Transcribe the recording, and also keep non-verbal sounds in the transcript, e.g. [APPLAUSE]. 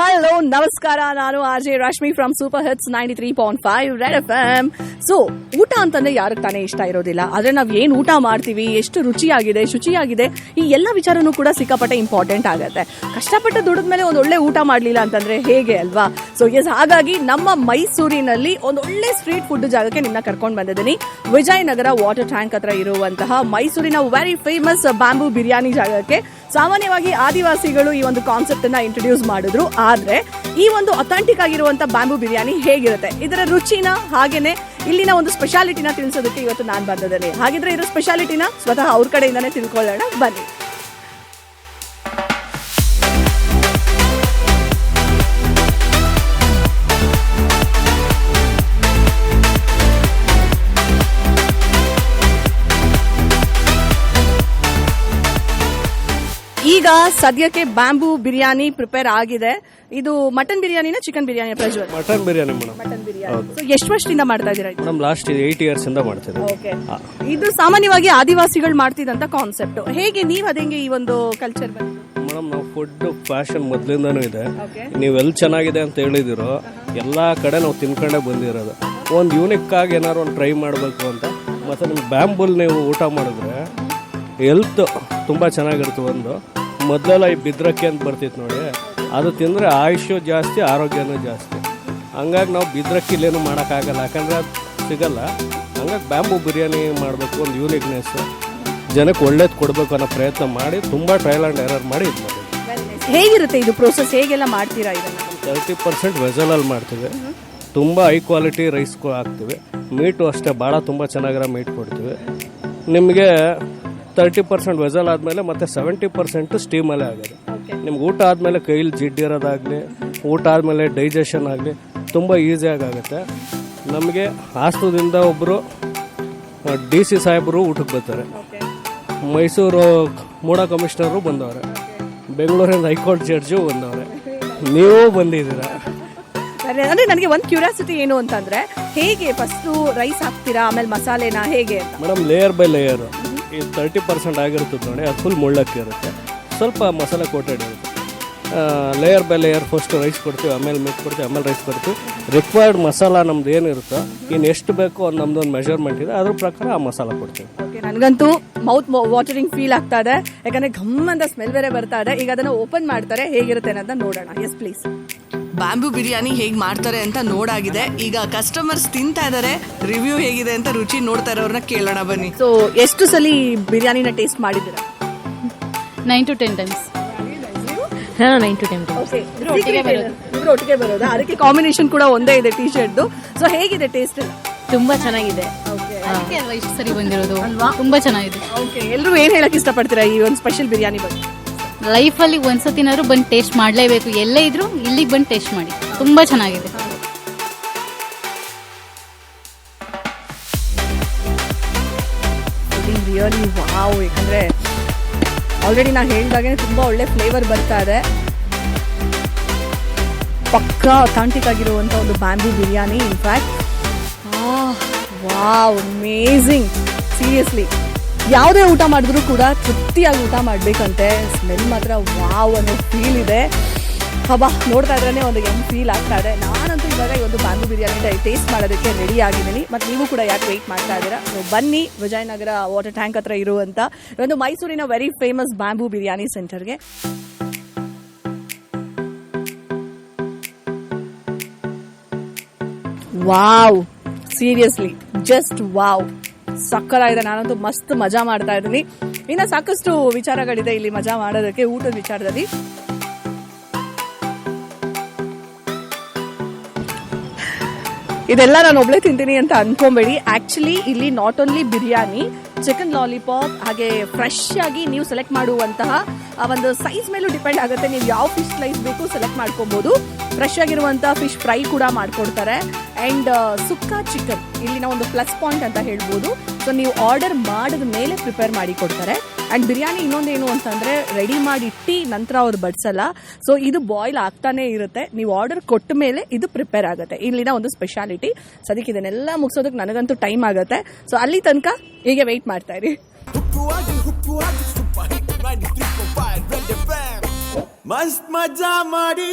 Hello ನಮಸ್ಕಾರ. ನಾನು R J Rashmi from super hits ninety three point five red F M so ಊಟ ಅಂತಂದ್ರೆ ಯಾರಿಗೆ ತಾನೇ ಇಷ್ಟ ಇರೋದಿಲ್ಲ. ಆದ್ರೆ ನಾವ್ ಏನ್ ಊಟ ಮಾಡ್ತೀವಿ, ಎಷ್ಟು ರುಚಿಯಾಗಿದೆ, ಶುಚಿಯಾಗಿದೆ, ಈ ಎಲ್ಲ ವಿಚಾರನೂ ಕೂಡ ಸಿಕ್ಕಾಪಟ್ಟೆ ಇಂಪಾರ್ಟೆಂಟ್ ಆಗುತ್ತೆ. ಕಷ್ಟಪಟ್ಟು ದುಡಿದ ಮೇಲೆ ಒಂದು ಒಳ್ಳೆ ಊಟ ಮಾಡ್ಲಿಲ್ಲ ಅಂತಂದ್ರೆ ಹೇಗೆ ಅಲ್ವಾ? ಸೊ ಎಸ್ ಹಾಗಾಗಿ ನಮ್ಮ ಮೈಸೂರಿನಲ್ಲಿ ಒಂದು ಒಳ್ಳೆ ಸ್ಟ್ರೀಟ್ ಫುಡ್ ಜಾಗಕ್ಕೆ ನಿನ್ನ ಕರ್ಕೊಂಡು ಬಂದಿದ್ದೀನಿ. ವಿಜಯನಗರ ವಾಟರ್ ಟ್ಯಾಂಕ್ ಹತ್ರ ಇರುವಂತಹ ಮೈಸೂರಿನ ವೆರಿ ಫೇಮಸ್ ಬ್ಯಾಂಬೂ ಬಿರಿಯಾನಿ ಜಾಗಕ್ಕೆ. ಸಾಮಾನ್ಯವಾಗಿ ಆದಿವಾಸಿಗಳು ಈ ಒಂದು ಕಾನ್ಸೆಪ್ಟ್ ಅನ್ನ ಇಂಟ್ರೊಡ್ಯೂಸ್ ಮಾಡಿದ್ರು. ಆದ್ರೆ ಈ ಒಂದು ಅಥೆಂಟಿಕ್ ಆಗಿರುವಂತ ಬ್ಯಾಂಬು ಬಿರಿಯಾನಿ ಹೇಗಿರುತ್ತೆ? ಇದರ ರುಚಿನ ಹಾಗೇನೆ ಇಲ್ಲಿನ ಒಂದು ಸ್ಪೆಷಾಲಿಟಿನ ತಿಳಿಸೋದಕ್ಕೆ ಇವತ್ತು ನಾನು ಬಂದಿದ್ದೇನೆ. ಹಾಗಿದ್ರೆ ಇರೋ ಸ್ಪೆಷಾಲಿಟಿನ ಸ್ವತಃ ಅವ್ರ ಕಡೆಯಿಂದಾನೇ ತಿಳ್ಕೊಳ್ಳೋಣ ಬನ್ನಿ. ಈಗ ಸದ್ಯಕ್ಕೆ ಬ್ಯಾಂಬೂ ಬಿರಿಯಾನಿ ಪ್ರಿಪೇರ್ ಆಗಿದೆ. ಇದು mutton ಬಿರಿಯಾನಿನ chicken biryani Prajwal? Mutton biryani madam. Mutton biryani. So ಎಷ್ಟು ವರ್ಷದಿಂದ ಮಾಡ್ತಾ ಇದ್ದೀರಾ ಇದು? ಮೇಡಮ್ ಲಾಸ್ಟ್ ಏಯ್ಟ್ ಇಯರ್ಸ್ ಇಂದ ಮಾಡ್ತಿದ್ದೆ ಓಕೆ ಇದು ಸಾಮಾನ್ಯವಾಗಿ ಆದಿವಾಸಿಗಳು ಮಾಡ್ತಿದ್ದಂತ ಕಾನ್ಸೆಪ್ಟ್ ಹೇಗೆ ನೀವ್ ಅದಂಗೆ ಈ ಒಂದು ಕಲ್ಚರ್ ಮೇಡಮ್ ನಾವು ಫುಡ್ ಫ್ಯಾಷನ್ ಮೊದ್ಲಿಂದಾನು ಇದೆ. ಓಕೆ ನೀವು ಎಲ್ಲಿ ಚೆನ್ನಾಗಿದೆ ಅಂತ ಹೇಳಿದಿರೋ ಎಲ್ಲಾ ಕಡೆ ನಾವು ತಿನ್ಕೊಂಡೇ ಬಂದಿರೋದು. ಒಂದು ಯೂನಿಕ್ ಆಗಿ ಏನಾದ್ರು ಒಂದು ಟ್ರೈ ಮಾಡಬೇಕು ಅಂತ ಮತ್ತೆ ನಿಮ್ಗೆ ಬ್ಯಾಂಬುಲ್ ನೀವು ಊಟ ಮಾಡಿದ್ರೆ ಹೆಲ್ತ್ ತುಂಬ ಚೆನ್ನಾಗಿರುತ್ತೆ ಒಂದು. ಮೊದಲೆಲ್ಲ ಈ ಬಿದ್ರಕ್ಕೆ ಅಂತ ಬರ್ತಿತ್ತು ನೋಡಿ. ಅದು ತಿಂದರೆ ಆಯುಷ್ಯು ಜಾಸ್ತಿ ಆರೋಗ್ಯನೂ ಜಾಸ್ತಿ. ಹಂಗಾಗಿ ನಾವು ಬಿದ್ರಕ್ಕೆ ಇಲ್ಲೇನು ಮಾಡೋಕ್ಕಾಗಲ್ಲ. ಯಾಕಂದರೆ ಅದು ಸಿಗಲ್ಲ. ಹಂಗಾಗಿ ಬ್ಯಾಂಬು ಬಿರಿಯಾನಿ ಮಾಡಬೇಕು ಒಂದು ಯೂನಿಕ್ನೆಸ್ ಜನಕ್ಕೆ ಒಳ್ಳೇದು ಕೊಡಬೇಕು ಅನ್ನೋ ಪ್ರಯತ್ನ ಮಾಡಿ ತುಂಬ ಟ್ರಯಲ್ ಆ್ಯಂಡ್ ಎರರ್ ಮಾಡಿ ಇದು ಹೇಗಿರುತ್ತೆ ಇದು ಪ್ರೋಸೆಸ್ ಹೇಗೆಲ್ಲ ಮಾಡ್ತೀರಾ ಇದನ್ನು? ತರ್ಟಿ ಪರ್ಸೆಂಟ್ ವೆಜಲಲ್ಲಿ ಮಾಡ್ತೀವಿ. ತುಂಬ ಹೈ ಕ್ವಾಲಿಟಿ ರೈಸ್ ಹಾಕ್ತೀವಿ. ಮೀಟು ಅಷ್ಟೇ ಭಾಳ ತುಂಬ ಚೆನ್ನಾಗಿರೋ ಮೀಟ್ ಕೊಡ್ತೀವಿ. ನಿಮಗೆ ತರ್ಟಿ ಪರ್ಸೆಂಟ್ ವೆಜಲ್ ಆದಮೇಲೆ ಮತ್ತೆ ಸೆವೆಂಟಿ ಪರ್ಸೆಂಟ್ ಸ್ಟೀಮಲ್ಲೇ ಆಗೋದು. ನಿಮ್ಗೆ ಊಟ ಆದಮೇಲೆ ಕೈಲಿ ಜಿಡ್ಡಿರೋದಾಗಲಿ ಊಟ ಆದಮೇಲೆ ಡೈಜೆಷನ್ ಆಗಲಿ ತುಂಬ ಈಸಿಯಾಗಿ ಆಗುತ್ತೆ. ನಮಗೆ ಹಾಸನದಿಂದ ಒಬ್ಬರು ಡಿ ಸಿ ಸಾಹೇಬರು ಊಟಕ್ಕೆ ಬರ್ತಾರೆ. ಮೈಸೂರು ಮೂಡ ಕಮಿಷನರು ಬಂದವ್ರೆ. ಬೆಂಗಳೂರಿನ ಹೈಕೋರ್ಟ್ ಜಡ್ಜು ಬಂದವ್ರೆ. [LAUGHS] ನೀವು ಬಂದಿದ್ದೀರ? ಅಂದರೆ ನನಗೆ ಒಂದು ಕ್ಯೂರಿಯಾಸಿಟಿ ಏನು ಅಂತಂದ್ರೆ ಹೇಗೆ ಫಸ್ಟು ರೈಸ್ ಹಾಕ್ತೀರಾ ಆಮೇಲೆ ಮಸಾಲೆನ ಹೇಗೆ ಮೇಡಮ್ ಲೇಯರ್ ಬೈ ಲೇಯರ್ ಈ ತರ್ಟಿ ಪರ್ಸೆಂಟ್ ಆಗಿರ್ತದೆ ನೋಡಿ, ಅದು ಫುಲ್ ಮುಳ್ಳಕ್ಕೆ ಇರುತ್ತೆ. ಸ್ವಲ್ಪ ಮಸಾಲೆ ಕೋಟೆಡ್ ಇರುತ್ತೆ. Layer by layer first rice ಕೊಡ್ತೀವಿ, ಆಮೇಲೆ ಮಿಕ್ಸ್ ಕೊಡ್ತೀವಿ, ಆಮೇಲೆ ರೈಸ್ ಕೊಡ್ತೀವಿ. ರಿಕ್ವೈರ್ಡ್ ಮಸಾಲ ನಮ್ದು ಏನಿರುತ್ತೋ ಇನ್ನು ಎಷ್ಟು ಬೇಕೋ ಅದು ನಮ್ದು ಒಂದು ಮೆಷರ್ಮೆಂಟ್ ಇದೆ. ಅದ್ರ ಪ್ರಕಾರ ಆ ಮಸಾಲ ಕೊಡ್ತೀವಿ. ನನಗಂತೂ ಮೌತ್ ವಾಟರಿಂಗ್ ಫೀಲ್ ಆಗ್ತಾ ಇದೆ. ಯಾಕಂದ್ರೆ ಘಮ್ ಅಂತ ಸ್ಮೆಲ್ ಬೇರೆ ಬರ್ತಾ ಇದೆ. ಈಗ ಅದನ್ನ ಓಪನ್ ಮಾಡ್ತಾರೆ, ಹೇಗಿರುತ್ತೆ ಅಂತ ನೋಡೋಣ. ಎಸ್ ಪ್ಲೀಸ್ ಬ್ಯಾಂಬೂ ಬಿರಿಯಾನಿ ಹೇಗ್ ಮಾಡ್ತಾರೆ ಅಂತ ನೋಡಾಗಿದೆ. ಈಗ ಕಸ್ಟಮರ್ಸ್ ತಿಂತಾ ಇದಾರೆ. ರಿವ್ಯೂ ಹೇಗಿದೆ ಅಂತ ರುಚಿ ನೋಡ್ತಾ ಇರೋರ್ನ ಕೇಳೋಣ ಬನ್ನಿ. ಸೊ ಎಷ್ಟು ಸಲ ಬಿರಿಯಾನಿನ ಟೇಸ್ಟ್ ಮಾಡಿದ್ದೀರಾ? ನೈನ್ ಟು ಟೆನ್ ಟೈಮ್ಸ್ ಹಾಂ ನೈನ್ ಟು ಟೆನ್ ಟೈಮ್ಸ್ ಇಬ್ರು ಒಟ್ಟಿಗೆ ಬರೋದಾ. ಅದಕ್ಕೆ ಕಾಂಬಿನೇಷನ್ ಕೂಡ ಒಂದೇ ಇದೆ ಟೀ-ಶರ್ಟ್ ಸೊ ಹೇಗಿದೆ ಟೇಸ್ಟ್ ತುಂಬಾ ಚೆನ್ನಾಗಿದೆ. ಅದಕ್ಕೆ ಅಲ್ವಾ ಇಷ್ಟು ಸರಿ ಬಂದಿರೋದು? ತುಂಬಾ ಚೆನ್ನಾಗಿದೆ. ಓಕೆ ಎಲ್ಲರೂ ಏನ್ ಹೇಳಕ್ ಇಷ್ಟಪಡ್ತೀರಾ ಈ ಒಂದು ಸ್ಪೆಷಲ್ ಬಿರಿಯಾನಿ ಬಗ್ಗೆ? ಲೈಫಲ್ಲಿ ಒಂದ್ಸತಿನಾದ್ರು ಬಂದು ಟೇಸ್ಟ್ ಮಾಡಲೇಬೇಕು. ಎಲ್ಲೇ ಇದ್ರು ಇಲ್ಲಿಗೆ ಬಂದು ಟೇಸ್ಟ್ ಮಾಡಿ. ತುಂಬ ಚೆನ್ನಾಗಿದೆ. ರಿಯಲಿ ವಾವ್ ಯಾಕಂದರೆ ಆಲ್ರೆಡಿ ನಾನು ಹೇಳಿದಾಗೆ ತುಂಬ ಒಳ್ಳೆ ಫ್ಲೇವರ್ ಬರ್ತಾ ಇದೆ. ಪಕ್ಕ ಅಥಾಂಟಿಕ್ ಆಗಿರುವಂಥ ಒಂದು ಬ್ಯಾಂಬಿ biryani in fact wow amazing seriously ಯಾವುದೇ ಊಟ ಮಾಡಿದ್ರು ಕೂಡ ತೃಪ್ತಿಯಾಗಿ ಊಟ ಮಾಡಬೇಕಂತೆ. ಸ್ಮೆಲ್ ಮಾತ್ರ ವಾವ್ ಅನ್ನೋ ಫೀಲ್ ಇದೆ. ಹಬ್ಬ ನೋಡ್ತಾ ಇದ್ರೇ ಒಂದು ಹೆಂಗ್ ಫೀಲ್ ಆಗ್ತಾ ಇದೆ. ನಾನಂತೂ ಇವಾಗ ಈ ಒಂದು ಬ್ಯಾಂಬು ಬಿರಿಯಾನಿ ಟೇಸ್ಟ್ ಮಾಡೋದಕ್ಕೆ ರೆಡಿ ಆಗಿದ್ದೀನಿ. ಮತ್ತು ನೀವು ಕೂಡ ಯಾಕೆ ವೆಯ್ಟ್ ಮಾಡ್ತಾ ಇದ್ದೀರಾ? ನೀವು ಬನ್ನಿ ವಿಜಯನಗರ ವಾಟರ್ ಟ್ಯಾಂಕ್ ಹತ್ರ ಇರುವಂತ ಒಂದು ಮೈಸೂರಿನ ವೆರಿ ಫೇಮಸ್ ಬ್ಯಾಂಬೂ ಬಿರಿಯಾನಿ ಸೆಂಟರ್ಗೆ ವಾವ್ ಸೀರಿಯಸ್ಲಿ ಜಸ್ಟ್ ವಾವ್ ಸಕ್ಕರಾಗಿದೆ ನಾನಂತೂ ಮಸ್ತ್ ಮಜಾ ಮಾಡ್ತಾ ಇದ್ದೀನಿ. ಇನ್ನ ಸಾಕಷ್ಟು ವಿಚಾರಗಳಿದೆ ಇಲ್ಲಿ ಮಜಾ ಮಾಡೋದಕ್ಕೆ, ಊಟದ ವಿಚಾರದಲ್ಲಿ. ಇದೆಲ್ಲ ನಾನು ಒಬ್ಳೆ ತಿಂತೀನಿ ಅಂತ ಅನ್ಕೊಂಬೇಡಿ. ಆಕ್ಚುಲಿ ಇಲ್ಲಿ not only biryani chicken lollipop ಹಾಗೆ ಫ್ರೆಶ್ ಆಗಿ ನೀವು ಸೆಲೆಕ್ಟ್ ಮಾಡುವಂತಹ, ಆ ಒಂದು ಸೈಜ್ ಮೇಲೂ ಡಿಪೆಂಡ್ ಆಗುತ್ತೆ. ನೀವು ಯಾವ ಫಿಶ್ ಸ್ಲೈಸ್ ಬೇಕು ಸೆಲೆಕ್ಟ್ ಮಾಡ್ಕೊಬಹುದು ಫ್ರೆಶ್ ಆಗಿರುವಂತಹ ಫಿಶ್ ಫ್ರೈ ಕೂಡ ಮಾಡ್ಕೊಡ್ತಾರೆ. And sukka chicken. ಇಲ್ಲಿನ ಒಂದು ಪ್ಲಸ್ ಪಾಯಿಂಟ್ ಅಂತ ಹೇಳ್ಬೋದು. ಸೊ ನೀವು ಆರ್ಡರ್ ಮಾಡಿದ ಮೇಲೆ ಪ್ರಿಪೇರ್ ಮಾಡಿ ಕೊಡ್ತಾರೆ. ಅಂಡ್ ಬಿರಿಯಾನಿ ಇನ್ನೊಂದೇನು ಅಂತಂದ್ರೆ ರೆಡಿ ಮಾಡಿ ಇಟ್ಟು ನಂತರ ಅವ್ರು ಬಡಿಸಲ್ಲ. ಸೊ ಇದು ಬಾಯ್ಲ್ ಆಗ್ತಾನೆ ಇರುತ್ತೆ. ನೀವು ಆರ್ಡರ್ ಕೊಟ್ಟ ಮೇಲೆ ಇದು ಪ್ರಿಪೇರ್ ಆಗುತ್ತೆ. ಇಲ್ಲಿನ ಒಂದು ಸ್ಪೆಷಾಲಿಟಿ ಅದಕ್ಕೆ ಇದನ್ನೆಲ್ಲ ಮುಗಿಸೋದಕ್ಕೆ ನನಗಂತೂ ಟೈಮ್ ಆಗುತ್ತೆ. ಸೊ ಅಲ್ಲಿ ತನಕ ಹೀಗೆ ವೆಯ್ಟ್ ಮಾಡ್ತಾ ಇರಿ. ಹುಕ್ಕುವಾಗಿ ಹುಕ್ಕುವಾಗಿ ಸೂಪರ್ ಹಿಟ್ 93.5 ರೆಡ್ ಎಫ್ಎಂ ಮಸ್ತ್ ಮಜಾ ಮಾಡಿ.